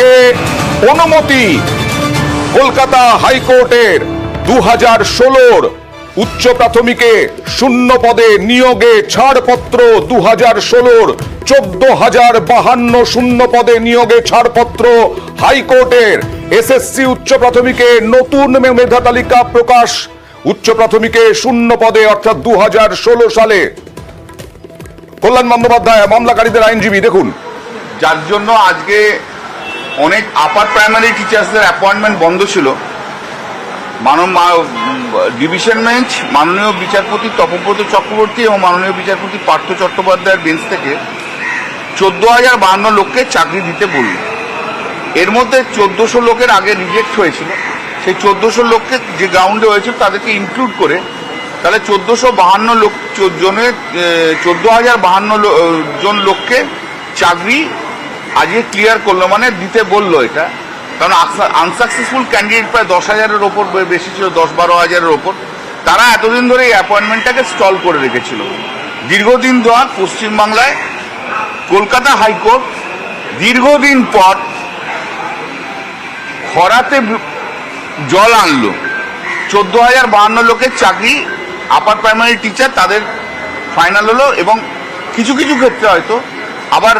নিয়োগে অনুমতি কলকাতা হাইকোর্টের দু হাজার ষোলোর উচ্চ প্রাথমিকে শূন্য পদে নিয়োগে ছাড়পত্র দু হাজার ষোলোর চোদ্দ হাজার বাহান্ন শূন্য পদে নিয়োগে ছাড়পত্র হাইকোর্টের এসএসসি উচ্চ প্রাথমিকে নতুন মেধা তালিকা প্রকাশ। উচ্চ প্রাথমিকে শূন্য পদে অর্থাৎ দু হাজার ষোলো সালে। কল্যাণ বন্দ্যোপাধ্যায়, মামলাকারীদের আইনজীবী, দেখুন। যার জন্য আজকে অনেক আপার প্রাইমারি টিচার্সদের অ্যাপয়েন্টমেন্ট বন্ধ ছিল। মানব ডিভিশন বেঞ্চ মাননীয় বিচারপতি তপব্রত চক্রবর্তী এবং মাননীয় বিচারপতি পার্থ চট্টোপাধ্যায়ের বেঞ্চ থেকে চোদ্দ হাজার বাহান্ন লোককে চাকরি দিতে বলল। এর মধ্যে চোদ্দশো লোকের আগে রিজেক্ট হয়েছিল। সেই চোদ্দোশো লোককে যে গ্রাউন্ডে হয়েছিল তাদেরকে ইনক্লুড করে তাহলে চোদ্দোশো বাহান্ন লোক জনের চোদ্দ হাজার বাহান্ন জন লোককে চাকরি আজকে ক্লিয়ার করল মানে দিতে বলল এটা। কারণ আনসাকসেসফুল ক্যান্ডিডেট প্রায় দশ হাজারের ওপর বেশি ছিল, দশ বারো হাজারের ওপর। তারা এতদিন ধরে এই অ্যাপয়েন্টমেন্টটাকে স্টল করে রেখেছিল। দীর্ঘদিন ধর পশ্চিমবাংলায় কলকাতা হাইকোর্ট দীর্ঘদিন পর খরাতে জল আনলো। চোদ্দ হাজার বাহান্ন লোকের চাকরি আপার প্রাইমারি টিচার তাদের ফাইনাল হলো এবং কিছু কিছু ক্ষেত্রে হয়তো আবার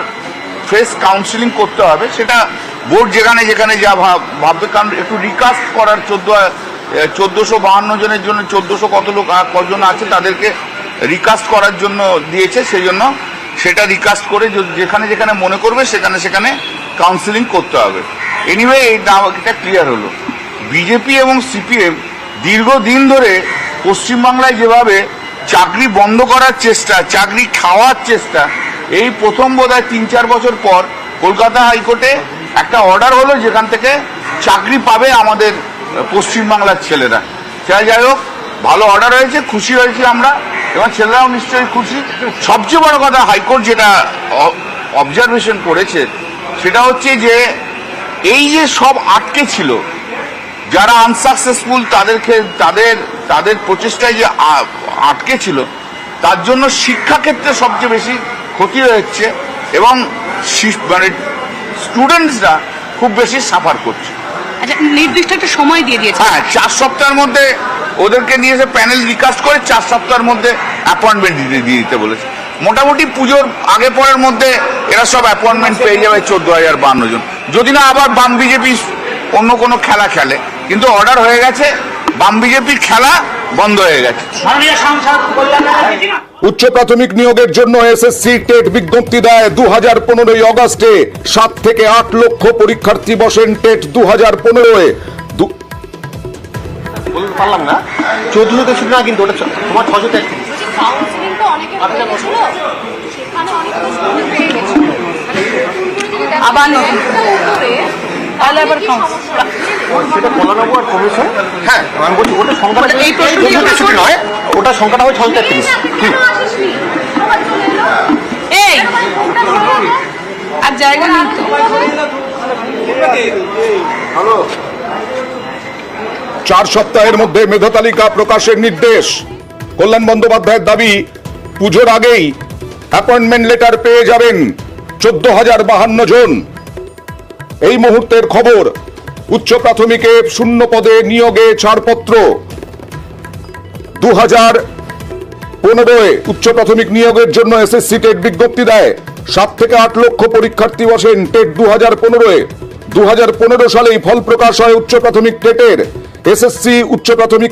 ফ্রেশ কাউন্সিলিং করতে হবে। সেটা বোর্ড যেখানে যেখানে যা ভাব- ভাববে। কারণ একটু রিকাস্ট করার চোদ্দ চোদ্দশো বাহান্ন জনের জন্য চোদ্দশো কত লোক কজন আছে তাদেরকে রিকাস্ট করার জন্য দিয়েছে। সেই জন্য সেটা রিকাস্ট করে যেখানে যেখানে মনে করবে, সেখানে সেখানে কাউন্সিলিং করতে হবে। এনিওয়ে এই এটা ক্লিয়ার হলো। বিজেপি এবং সিপিএম দীর্ঘদিন ধরে পশ্চিমবাংলায় যেভাবে চাকরি বন্ধ করার চেষ্টা, চাকরি খাওয়ার চেষ্টা এই প্রথম বোধহয় তিন, চার বছর পর কলকাতা হাইকোর্টে একটা অর্ডার হলো যেখান থেকে চাকরি পাবে আমাদের পশ্চিমবাংলার ছেলেরা। সেটা যাই হোক, ভালো অর্ডার হয়েছে, খুশি হয়েছি আমরা। এবং ছেলেরাও নিশ্চয়ই খুশি। সবচেয়ে বড় কথা, হাইকোর্ট যেটা অবজারভেশন করেছে, সেটা হচ্ছে যে এই যে সব আটকে ছিল, যারা আনসাকসেসফুল তাদেরকে তাদের তাদের প্রচেষ্টায় যে আটকে ছিল, তার জন্য শিক্ষাক্ষেত্রে সবচেয়ে বেশি ক্ষতি হচ্ছে এবং মানে স্টুডেন্টসরা খুব বেশি সাফার করছে। আচ্ছা নির্দিষ্ট একটা সময় দিয়ে দিয়েছে। হ্যাঁ চার সপ্তাহের মধ্যে ওদেরকে নিয়ে এসে প্যানেল রিকাস্ট করে চার সপ্তাহের মধ্যে অ্যাপয়েন্টমেন্ট দিতে দিয়ে দিতে বলেছে। মোটামুটি পুজোর আগে পরের মধ্যে এরা সব অ্যাপয়েন্টমেন্ট পেয়ে যাবে চোদ্দ হাজার বান্ন জন। যদি না আবার বাম বিজেপি অন্য কোনো খেলা খেলে কিন্তু অর্ডার হয়ে গেছে বাম বিজেপির খেলা বন্ধ হয়ে গেছে। উচ্চ প্রাথমিক নিয়োগের জন্য এসএসসি টেট বিজ্ঞপ্তি দেয় দু হাজার পনেরোই অগস্টে। সাত থেকে আট লক্ষ পরীক্ষার্থী বসেন টেট দু হাজার পনেরোয় পারলাম না। তেষট্টি না কিন্তু ওটা তোমার ছশো গেছিল। আবার নতুন তাহলে আবার count- সেটা কল্যাণবাবু আর কমিশন? হ্যাঁ আমি বলছি ওটা সংখ্যাটা ওটা এই প্রশ্নটি চোদ্দশো আমরা তেষট্টি নয় ওটা সংখ্যাটা হয় ছশো তেত্রিশ। এই। আর জায়গা নেই তো। চার সপ্তাহের মধ্যে মেধা তালিকা প্রকাশের নির্দেশ। কল্যাণ বন্দ্যোপাধ্যায়ের দাবি পুজোর আগেই অ্যাপয়েন্টমেন্ট লেটার পেয়ে যাবেন চোদ্দ হাজার বাহান্ন জন। এই মুহূর্তের খবর উচ্চ প্রাথমিকে শূন্য পদে নিয়োগে ছাড়পত্র। দু হাজার পনেরোয় উচ্চ প্রাথমিক নিয়োগের জন্য এসএসসি টেট বিজ্ঞপ্তি দেয়। সাত থেকে আট লক্ষ পরীক্ষার্থী বসেন টেট দু হাজার পনেরোয়। দু হাজার পনেরো সালেই ফল প্রকাশ হয় উচ্চ প্রাথমিক টেটের। এসএসসি উচ্চ প্রাথমিক